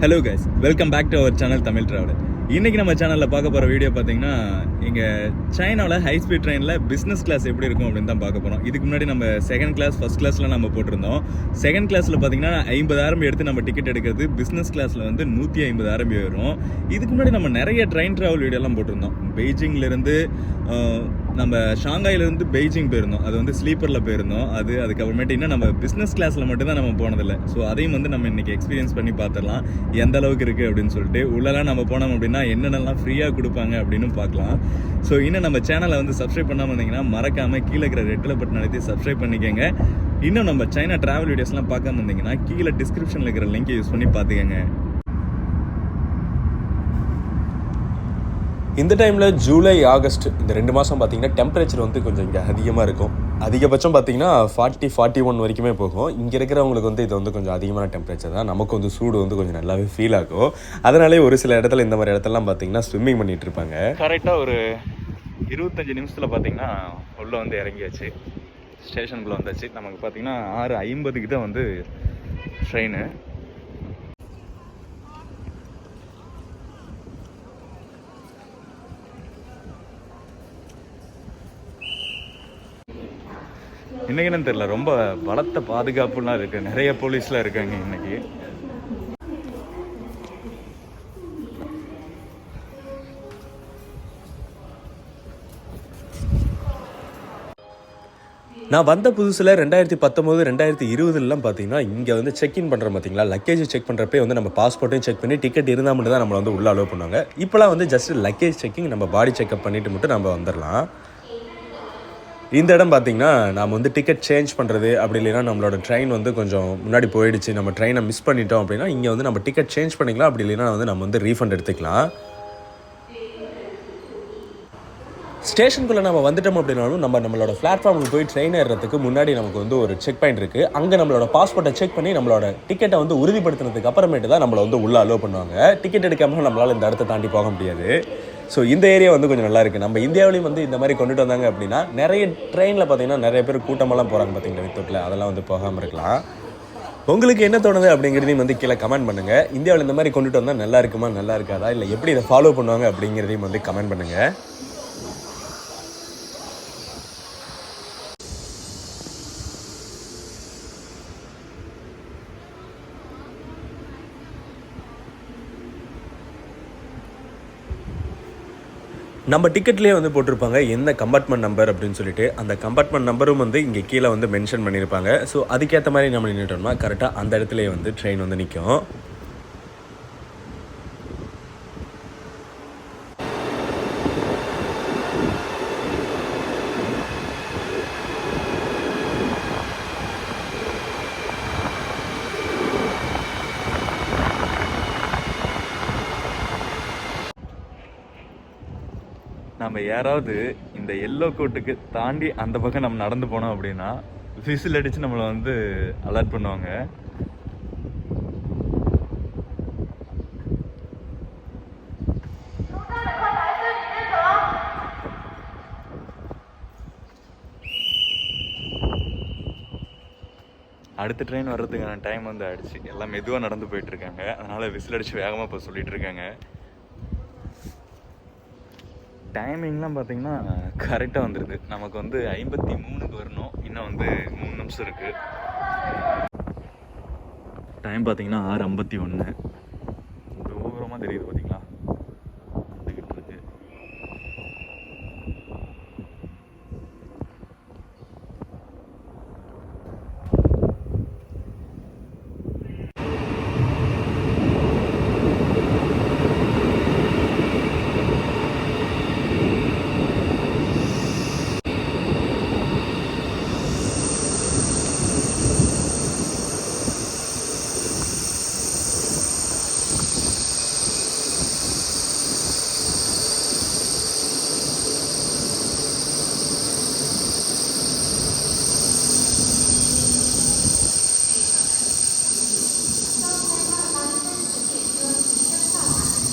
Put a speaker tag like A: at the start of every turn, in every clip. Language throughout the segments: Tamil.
A: Hello guys welcome back to our channel Tamil traveller இன்றைக்கி நம்ம சேனலில் பார்க்க போகிற வீடியோ பார்த்தீங்கன்னா இங்கே சைனாவில் ஹை ஸ்பீட் ட்ரெயினில் பிஸ்னஸ் கிளாஸ் எப்படி இருக்கும் அப்படின்னு தான் பார்க்க போகிறோம் இதுக்கு முன்னாடி நம்ம செகண்ட் கிளாஸ் ஃபர்ஸ்ட் கிளாஸில் நம்ம போட்டிருந்தோம். செகண்ட் கிளாஸில் பார்த்தீங்கன்னா ஐம்பதாயிரம் எடுத்து நம்ம டிக்கெட் எடுக்கிறது பிஸ்னஸ் கிளாஸில் வந்து நூற்றி ஐம்பதாயிரம் வரும் இதுக்கு முன்னாடி நம்ம நிறைய ட்ரெயின் ட்ராவல் வீடியோலாம் போட்டிருந்தோம். பெய்ஜிங்லேருந்து நம்ம ஷாங்காயிலேருந்து பெய்ஜிங் போயிருந்தோம். அது வந்து ஸ்லீப்பரில் போயிருந்தோம். அது அதுக்கப்புறமேட்டு இன்னும் நம்ம பிஸ்னஸ் கிளாஸில் மட்டும்தான் நம்ம போனதில்லை. ஸோ அதையும் வந்து நம்ம இன்றைக்கி எக்ஸ்பீரியன்ஸ் பண்ணி பார்த்துடலாம். எந்த அளவுக்கு இருக்குது அப்படின்னு சொல்லிட்டு உள்ளெல்லாம் நம்ம போனோம் அப்படின்னா என்னென்னலாம் ஃப்ரீயாக கொடுப்பாங்க அப்படின்னு பார்க்கலாம். ஸோ இன்னும் நம்ம சேனலை வந்து சப்ஸ்கிரைப் பண்ணாமல் இருந்தீங்கன்னா மறக்காமல் கீழே இருக்கிற ரெட்டில் பட்டன் அழுத்தி சப்ஸ்கிரைப் பண்ணிக்கோங்க. இன்னும் நம்ம சைனா டிராவல் வீடியோஸ்லாம் பார்க்காம இருந்தீங்கன்னா கீழே டிஸ்கிரிப்ஷனில் இருக்கிற லிங்க்கை யூஸ் பண்ணி பார்த்துக்கங்க.
B: இந்த டைமில் ஜூலை ஆகஸ்ட் இந்த ரெண்டு மாதம் பார்த்தீங்கன்னா டெம்பரேச்சர் வந்து கொஞ்சம் இங்கே அதிகமாக இருக்கும். அதிகபட்சம் பார்த்தீங்கன்னா ஃபார்ட்டி ஃபார்ட்டி ஒன் வரைக்குமே போகும். இங்கே இருக்கிறவங்களுக்கு வந்து இது வந்து கொஞ்சம் அதிகமான டெம்பரேச்சர் தான். நமக்கு வந்து சூடு வந்து கொஞ்சம் நல்லாவே ஃபீல் ஆகும். அதனாலே ஒரு சில இடத்துல இந்த மாதிரி இடத்துலலாம் பார்த்தீங்கன்னா ஸ்விம்மிங் பண்ணிட்டு இருப்பாங்க.
A: கரெக்டாக ஒரு இருபத்தஞ்சி நிமிஷத்தில் பார்த்தீங்கன்னா உள்ளே வந்து இறங்கியாச்சு. ஸ்டேஷனுக்குள்ளே வந்தாச்சு. நமக்கு பார்த்தீங்கன்னா ஆறு ஐம்பதுக்கு தான் வந்து ட்ரெயின் என்னன்னு தெரியல. ரொம்ப பலத்த பாதுகாப்புலாம் இருக்கு. நிறைய போலீஸ்லாம் இருக்காங்க இன்னைக்கு.
B: நான் வந்த புதுசில் ரெண்டாயிரத்தி பத்தொம்போது ரெண்டாயிரத்தி இருபதுலாம் பார்த்தீங்கன்னா இங்கே வந்து செக் இன் பண்ணுறோம் பார்த்தீங்களா லக்கேஜ் செக் பண்ணுறப்பே வந்து நம்ம பாஸ்போர்ட்டையும் செக் பண்ணி டிக்கெட் இருந்தால் மட்டும் தான் நம்மளை வந்து உள்ள அலோவ் பண்ணுவாங்க. இப்போலாம் வந்து ஜஸ்ட் லக்கேஜ் செக்கிங் நம்ம பாடி செக்அப் பண்ணிட்டு மட்டும் நம்ம வந்துடலாம் இந்த இடம் பார்த்தீங்கன்னா நாம் வந்து டிக்கெட் சேஞ்ச் பண்ணுறது அப்படி இல்லைன்னா நம்மளோட ட்ரெயின் வந்து கொஞ்சம் முன்னாடி போயிடுச்சு நம்ம ட்ரெயினை மிஸ் பண்ணிட்டோம் அப்படின்னா இங்கே வந்து நம்ம டிக்கெட் சேஞ்ச் பண்ணிக்கலாம் அப்படி இல்லைன்னா வந்து நம்ம வந்து ரீஃபண்ட் எடுத்துக்கலாம். ஸ்டேஷனுக்குள்ளே நம்ம வந்துட்டோம் அப்படின்னாலும் நம்ம நம்மளோட பிளாட்ஃபார்முக்கு போய் ட்ரெயின் ஏறுறதுக்கு முன்னாடி நமக்கு வந்து ஒரு செக் பாயிண்ட் இருக்குது அங்கே நம்மளோட பாஸ்போர்ட்டை செக் பண்ணி நம்மளோட டிக்கெட்டை வந்து உறுதிப்படுத்தினதுக்கு அப்புறமேட்டு தான் நம்மளை வந்து உள்ளே அலோவ் பண்ணுவாங்க. டிக்கெட் எடுக்காமல் நம்மளால் இந்த இடத்த தாண்டி போக முடியாது. ஸோ இந்த ஏரியா வந்து கொஞ்சம் நல்லா இருக்குது நம்ம இந்தியாவிலையும் வந்து இந்த மாதிரி கொண்டுட்டு வந்தாங்க அப்படின்னா நிறைய ட்ரெயினில் பார்த்தீங்கன்னா நிறைய பேர் கூட்டமெல்லாம் போகிறாங்க பார்த்தீங்களா வித்தோட்டில் அதெல்லாம் வந்து போகாமல் இருக்கலாம். உங்களுக்கு என்ன தோணுது அப்படிங்கிறதையும் வந்து கீழே கமெண்ட் பண்ணுங்கள் இந்தியாவில் இந்த மாதிரி கொண்டுட்டு வந்தால் நல்லா இருக்குமா நல்லா இருக்காதா? இல்லை எப்படி இதை ஃபாலோ பண்ணுவாங்க அப்படிங்கிறதையும் வந்து கமெண்ட் பண்ணுங்கள் நம்ம டிக்கெட்லேயே வந்து போட்டிருப்பாங்க என்ன கம்பார்ட்மெண்ட் நம்பர் அப்படின்னு சொல்லிட்டு. அந்த கம்பார்ட்மெண்ட் நம்பரும் வந்து இங்கே கீழே வந்து மென்ஷன் பண்ணியிருப்பாங்க. ஸோ அதுக்கேற்ற மாதிரி நம்ம நின்றுட்டோம்னா கரெக்டாக அந்த இடத்துலயே வந்து ட்ரெயின் வந்து நிற்கும்
A: நம்ம யாராவது இந்த எல்லோ கோட்டுக்கு தாண்டி அந்த பக்கம் நம்ம நடந்து போனோம் அப்படின்னா விசில் அடித்து நம்மளை வந்து அலர்ட் பண்ணுவாங்க. அடுத்த ட்ரெயின் வர்றதுக்கான டைம் வந்து ஆயிடுச்சு. எல்லாம் மெதுவாக நடந்து போயிட்டு இருக்காங்க. அதனால விசில் அடிச்சு வேகமாக இப்போ சொல்லிட்டு இருக்காங்க. டைமிங்லாம் பார்த்தீங்கன்னா கரெக்டாக வந்துடுது நமக்கு வந்து ஐம்பத்தி மூணுக்கு வரணும். இன்னும் வந்து மூணு நிமிஷம் இருக்குது டைம் பார்த்தீங்கன்னா ஆறு ஐம்பத்தி ஒன்று தூரமாக தெரியுது பார்த்தீங்களா வந்துக்கிட்டு இருக்கு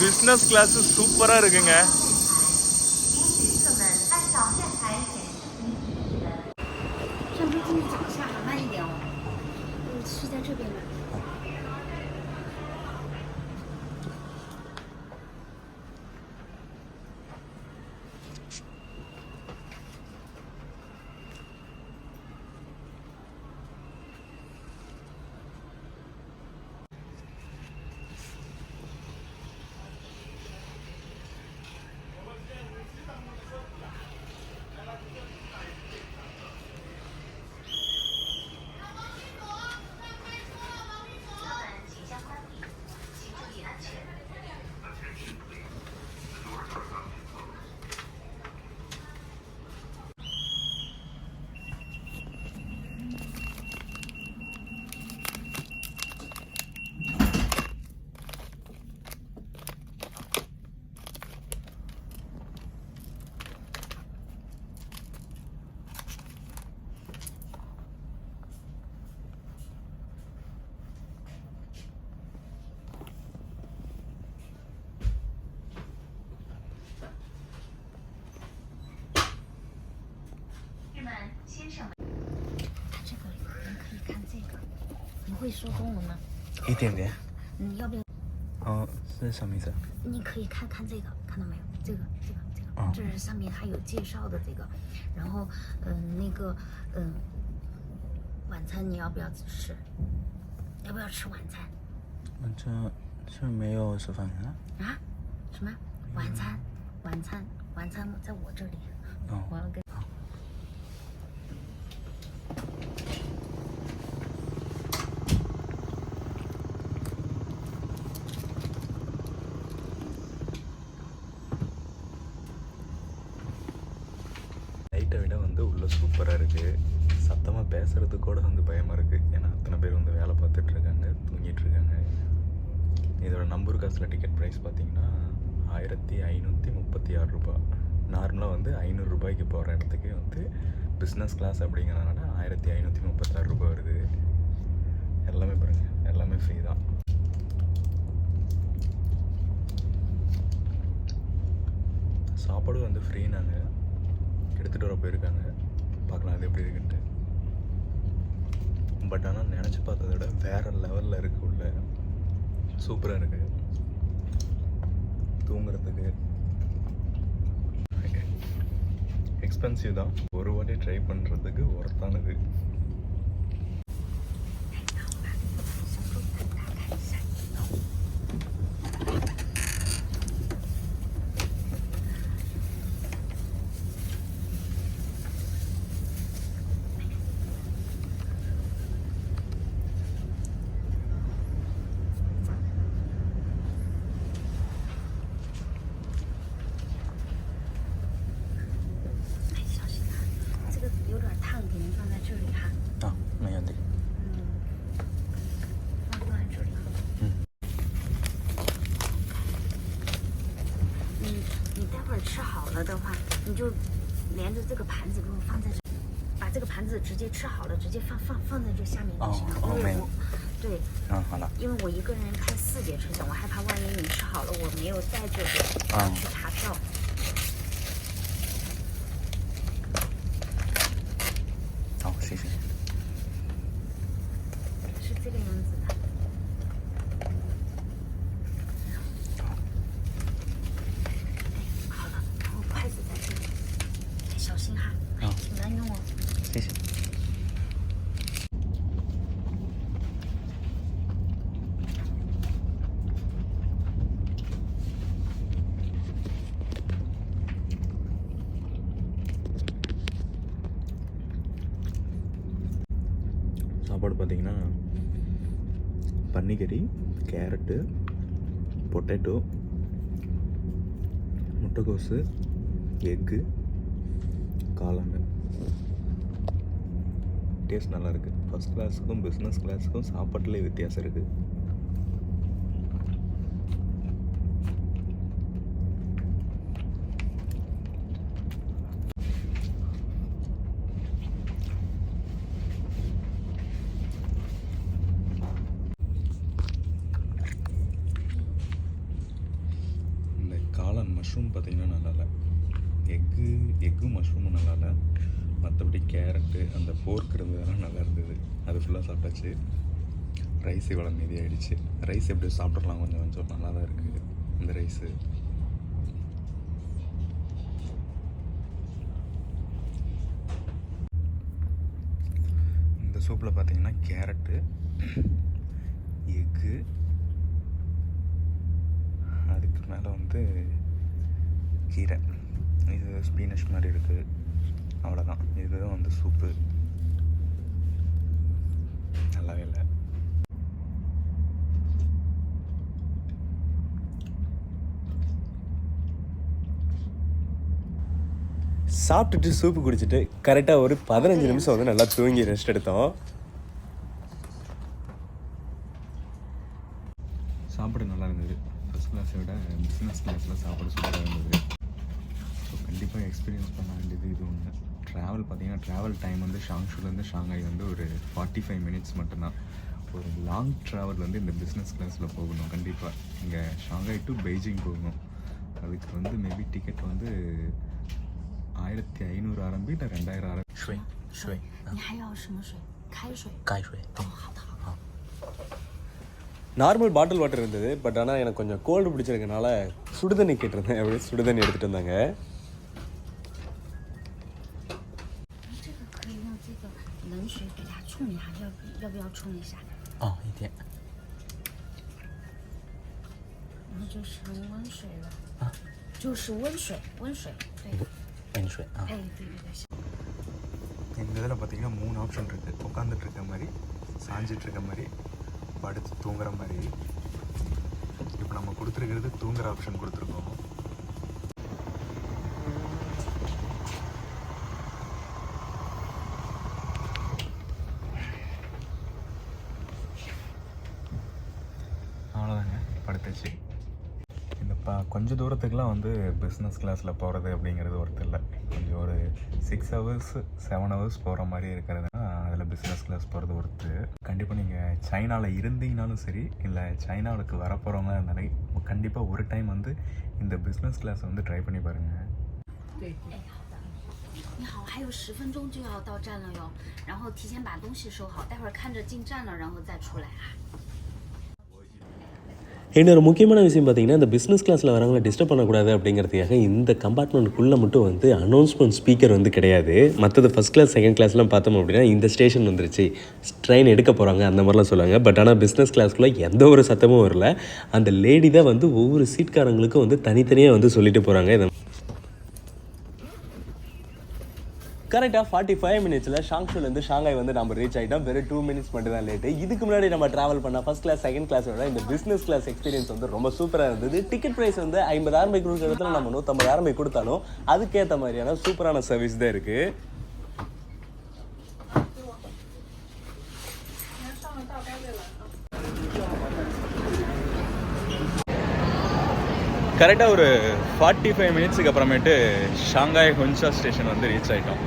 A: பிஸ்னஸ் கிளாஸ் சூப்பராக இருக்குங்க.
C: 会说中文吗？
B: 一点点。
C: 你要不要？
B: 哦，是什么意思？
C: 你可以看看这个，看到没有？这个，这个，这个，
B: 哦
C: 这是上面它有介绍的这个。然后，嗯、那个，嗯、晚餐你要不要吃？要不要吃晚餐？
B: 晚餐这没有吃饭啊？
C: 啊？什么？晚餐？晚餐？晚餐在我这里。
B: 哦
C: 我要跟。
A: இதோட காசில் டிக்கெட் ப்ரைஸ் பார்த்தீங்கன்னா ஆயிரத்தி ஐநூற்றி முப்பத்தி ஆறு ரூபாய் நார்மலாக வந்து ஐநூறு ரூபாய்க்கு போகிற இடத்துக்கு வந்து பிஸ்னஸ் கிளாஸ் அப்படிங்கிறனால ஆயிரத்தி ஐநூற்றி முப்பத்தாறு ரூபாய் வருது. எல்லாமே பாருங்க எல்லாமே ஃப்ரீ தான். சாப்பாடும் வந்து ஃப்ரீனாங்க எடுத்துகிட்டு வர போயிருக்காங்க. பார்க்கலாம் அது எப்படி இருக்குன்ட்டு. பட் ஆனால் நினச்சி பார்த்ததை விட வேறு லெவலில் இருக்குது உள்ள. சூப்பராக இருக்குது தூங்குறதுக்கு. எக்ஸ்பென்சிவ் தான். ஒரு வாட்டி ட்ரை பண்ணுறதுக்கு ஒர்த்தானது
C: 了的话，你就连着这个盘子给我放在这，把这个盘子直接吃好了，直接放放放在这下面就行了。
B: 哦哦没有
C: 因为我对，
B: 嗯，好了。
C: 因为我一个人开四节车厢，我害怕万一你吃好了，我没有带这个
B: 啊
C: 去查票。
B: 好，
A: சாப்பாடு பார்த்தீங்கன்னா பன்னிக்கறி கேரட்டு பொட்டேட்டோ முட்டைக்கோசு எக்கு காளான். டேஸ்ட் நல்லாயிருக்கு ஃபஸ்ட் கிளாஸுக்கும் பிஸ்னஸ் கிளாஸுக்கும் சாப்பாட்டுலேயே வித்தியாசம் இருக்குது இந்த காளான் மஷ்ரூம் பார்த்தீங்கன்னா நல்லா இல்லை எக்கு மஷ்ரூமும் நல்லா இல்லை மற்றபடி கேரட்டு அந்த போர்க் இருந்ததெல்லாம் நல்லா இருந்தது. அது ஃபுல்லாக சாப்பிட்டாச்சு. ரைஸ் இவ்வளோ மீதி ஆகிடுச்சு ரைஸ் எப்படி சாப்பிட்றலாம் கொஞ்சம் கொஞ்சம். நல்லா தான் இருக்குது இந்த ரைஸு இந்த சூப்பில் பார்த்தீங்கன்னா கேரட்டு எக்கு அதுக்கு மேலே வந்து கீரை. இது ஸ்பீனஷ் மாதிரி இருக்குது அவ்வளோதான் இதுதான் வந்து சூப்பு நல்லாவே இல்லை.
B: சாப்பிட்டுட்டு சூப்பு குடிச்சிட்டு கரெக்டாக ஒரு பதினஞ்சு நிமிஷம் வந்து நல்லா தூங்கி ரெஸ்ட் எடுத்தோம்
A: சாப்பாடு நல்லா இருந்தது ஃபஸ்ட் கிளாஸை விட பிஸ்னஸ் கிளாஸில் சாப்பாடு சூப்பராக இருந்தது ஸோ கண்டிப்பாக எக்ஸ்பீரியன்ஸ் பண்ண வேண்டியது இது ஒன்று ட்ராவல் பார்த்தீங்கன்னா ட்ராவல் டைம் வந்து ஷாங்ஷூலேருந்து ஷாங்காய் வந்து ஒரு ஃபார்ட்டி ஃபைவ் மினிட்ஸ் மட்டும்தான். ஒரு லாங் ட்ராவல் வந்து இந்த பிஸ்னஸ் கிளாஸில் போகணும். கண்டிப்பாக இங்கே ஷாங்காய் டு பெய்ஜிங் போகணும். அதுக்கு வந்து மேபி டிக்கெட் வந்து ஆயிரத்தி ஐநூறு ஆரம்பி இல்லை ரெண்டாயிரம் ஆரம்பி.
C: ஸ்ரீ ஸ்ரீ
B: நார்மல் பாட்டில் வாட்டர் இருந்தது பட் ஆனால் எனக்கு கொஞ்சம் கோல்டு பிடிச்சிருக்கனால சுடுதண்ணி கேட்டிருந்தேன். அப்படியே சுடுதண்ணி எடுத்துகிட்டு வந்தாங்க.
C: 要要不要冲一下？
B: ஆ இதே
C: 然后就是温水了，就是温水，温水，对，
B: வென்ஸ்வே ஆ
C: 哎，对对对。
A: இந்த இதில் பார்த்தீங்கன்னா மூணு ஆப்ஷன் இருக்குது உட்காந்துட்டு இருக்க மாதிரி சாஞ்சிட்டு இருக்க மாதிரி படுத்து தூங்குற மாதிரி இப்போ நம்ம கொடுத்துருக்கிறது தூங்குற ஆப்ஷன் கொடுத்துருக்கோம் ப கொஞ்ச தூரத்துக்குலாம் வந்து பிஸ்னஸ் கிளாஸில் போகிறது அப்படிங்கிறது ஒருத்தர் இல்லை கொஞ்சம் ஒரு சிக்ஸ் ஹவர்ஸ் செவன் ஹவர்ஸ் போகிற மாதிரி இருக்கிறதுனா அதில் பிஸ்னஸ் கிளாஸ் போகிறது ஒருத்து கண்டிப்பாக நீங்கள் சைனாவில் இருந்தீங்கனாலும் சரி இல்லை சைனாவுக்கு வர போகிறவங்க இருந்தாலும் கண்டிப்பாக ஒரு டைம் வந்து இந்த பிஸ்னஸ் கிளாஸ் வந்து ட்ரை பண்ணி பாருங்கள்
C: 你好，还有十分钟就要到站了哟，然后提前把东西收好，待会儿看着进站了，然后再出来啊。
B: இன்னொரு முக்கியமான விஷயம் பார்த்தீங்கன்னா இந்த பிஸ்னஸ் கிளாஸில் வரவங்களை டிஸ்டர்ப் பண்ணக்கூடாது அப்படிங்கிறதுக்காக இந்த கம்பார்ட்மெண்ட்டுக்குள்ளே மட்டும் வந்து அனௌன்ஸ்மெண்ட் ஸ்பீக்கர் வந்து கிடையாது. மற்றது ஃபஸ்ட் கிளாஸ் செகண்ட் கிளாஸ்லாம் பார்த்தோம் அப்படின்னா இந்த ஸ்டேஷன் வந்துருச்சு. ட்ரெயின் எடுக்க போகிறாங்க அந்த மாதிரிலாம் சொல்லுவாங்க. பட் ஆனால் பிஸ்னஸ் கிளாஸ்க்குள்ளே எந்த ஒரு சத்தமும் வரல. அந்த லேடி தான் வந்து ஒவ்வொரு சீட்காரங்களுக்கும் வந்து தனித்தனியாக வந்து சொல்லிட்டு போகிறாங்க இதை கரெக்டாக ஃபார்ட்டி ஃபைவ் மினிட்ஸில் ஷாங்ஷூலேருந்து ஷாங்காய் வந்து நம்ம ரீச் ஆகிட்டோம் வெறும் டூ மினிட்ஸ் மட்டும் தான் லேட்டு இதுக்கு முன்னாடி நம்ம ட்ராவல் பண்ண ஃபஸ்ட் கிளாஸ் செகண்ட் கிளாஸோட இந்த பிஸ்னஸ் கிளாஸ் எக்ஸ்பீரியன்ஸ் வந்து ரொம்ப சூப்பராக இருந்தது. டிக்கெட் ப்ரைஸ் வந்து ஐம்பதாயிரம் ரூபாய் கொடுக்குற இடத்துல நம்ம நூற்றம்பதாயிரம் ரூபாய் கொடுத்தாலும் அதுக்கேற்ற மாதிரியான சூப்பரான சர்வீஸ் தான் இருக்குது
A: கரெக்டாக ஒரு ஃபார்ட்டி ஃபைவ் மினிட்ஸுக்கு அப்புறமேட்டு ஷாங்காய் ஹொன்சா ஸ்டேஷன் வந்து ரீச் ஆகிட்டோம்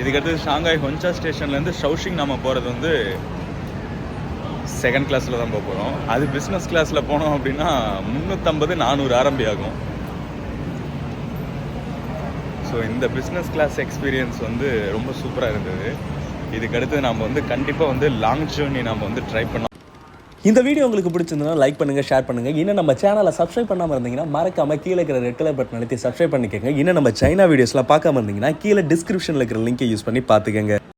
A: இதுக்கடுத்து ஷாங்காய் ஹொன்சா ஸ்டேஷன்லேருந்து ஷவுஷிங் நம்ம போகிறது வந்து செகண்ட் கிளாஸில் தான் போக போகிறோம் அது பிஸ்னஸ் கிளாஸில் போனோம் அப்படின்னா முந்நூற்றம்பது நானூறு ஆரம்பி ஆகும். ஸோ இந்த பிஸ்னஸ் கிளாஸ் எக்ஸ்பீரியன்ஸ் வந்து ரொம்ப சூப்பராக இருந்தது. இதுக்கடுத்து நம்ம வந்து கண்டிப்பாக வந்து லாங் ஜேர்னி நம்ம வந்து ட்ரை பண்ணோம்
B: இந்த வீடியோ உங்களுக்கு பிடிச்சிருந்தா லைக் பண்ணுங்கள் ஷேர் பண்ணுங்கள் இன்னும் நம்ம சேனலை சப்ஸ்கிரைப் பண்ணாமல் இருந்தீங்கன்னா மறக்காமல் கீழே இருக்கிற ரெட் கலர் பட்டன் அழுத்தி சப்ஸ்கிரைப் பண்ணிக்கோங்க. இன்னும் நம்ம சைனா வீடியோஸ்லாம் பார்க்காம இருந்தீங்கன்னா கீழே டிஸ்கிரிப்ஷனில் இருக்கிற லிங்கை யூஸ் பண்ணி பார்த்துக்கங்க.